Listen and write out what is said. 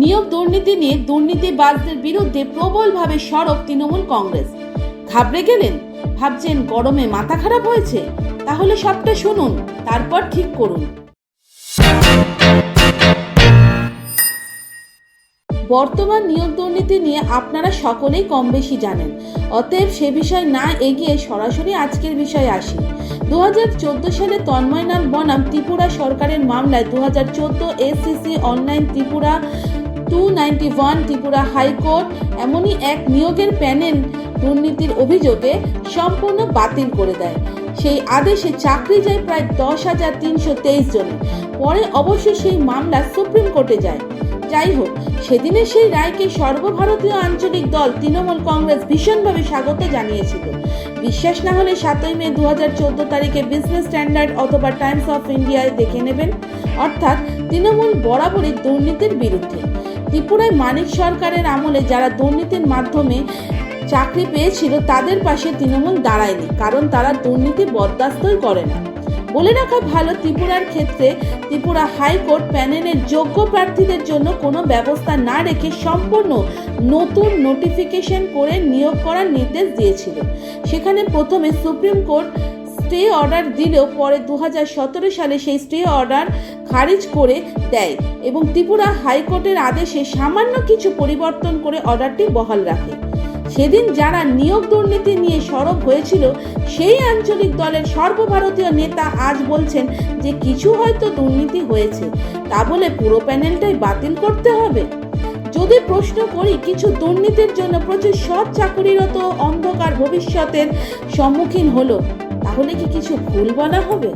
নিয়োগ দুর্নীতি নিয়ে দুর্নীতিবাজদের বিরুদ্ধে প্রবলভাবে সরব তৃণমূল কংগ্রেস। ঘাবড়ে গেলেন, ভাবছেন গরমে মাথা খারাপ হয়েছে। তাহলে সবটা শুনুন, তারপর ঠিক করুন। বর্তমান নিয়োগ দুর্নীতি নিয়ে আপনারা সকলেই কম বেশি জানেন। অতএব সে বিষয় না এগিয়ে সরাসরি আজকের বিষয়ে আসি। দু হাজার চোদ্দ সালে তন্ময়নাথ বনাম ত্রিপুরা সরকারের মামলায় দু হাজার চোদ্দ SCC online Tripura two ninety one Tripura high court এমনই এক নিয়োগের প্যানেল দুর্নীতির অভিযোগে সম্পূর্ণ বাতিল করে দেয়। সেই আদেশে চাকরি যায় প্রায় দশ হাজার তিনশো তেইশ জন। পরে অবশ্য সেই মামলা সুপ্রিম কোর্টে যায়। যাই হোক, সেদিনের সেই রায়কে সর্বভারতীয় আঞ্চলিক দল তৃণমূল কংগ্রেস ভীষণভাবে স্বাগত জানিয়েছিল। বিশ্বাস না হলে সাতই মে দু হাজার চোদ্দ তারিখে বিজনেস স্ট্যান্ডার্ড অথবা টাইমস অফ ইন্ডিয়ায় দেখে নেবেন। অর্থাৎ তৃণমূল বরাবরই দুর্নীতির বিরুদ্ধে। ত্রিপুরায় মানিক সরকারের আমলে যারা দুর্নীতির মাধ্যমে চাকরি পেয়েছিল, তাদের পাশে তৃণমূল দাঁড়ায়নি, কারণ তারা দুর্নীতি বরদাস্তই করে না। বলে রাখা ভালো, ত্রিপুরার ক্ষেত্রে ত্রিপুরা হাইকোর্ট প্যানেলের যোগ্য প্রার্থীদের জন্য কোনো ব্যবস্থা না রেখে সম্পূর্ণ নতুন নোটিফিকেশন করে নিয়োগ করার নির্দেশ দিয়েছিল। সেখানে প্রথমে সুপ্রিম কোর্ট স্টে অর্ডার দিলেও পরে দু হাজার সতেরো সালে সেই স্টে অর্ডার খারিজ করে দেয় এবং ত্রিপুরা হাইকোর্টের আদেশে সামান্য কিছু পরিবর্তন করে অর্ডারটি বহাল রাখে। সেদিন যারা নিয়োগ দুর্নীতি নিয়ে সরব হয়েছিল, সেই আঞ্চলিক দলের সর্বভারতীয় নেতা আজ বলছেন যে কিছু হয়তো দুর্নীতি হয়েছে, তা বলে পুরো প্যানেলটাই বাতিল করতে হবে। যদি প্রশ্ন করি, কিছু দুর্নীতির জন্য প্রচুর সব চাকুরিরত অন্ধকার ভবিষ্যতের সম্মুখীন হলো। তাহলে কি কিছু ভুল বলা হবে?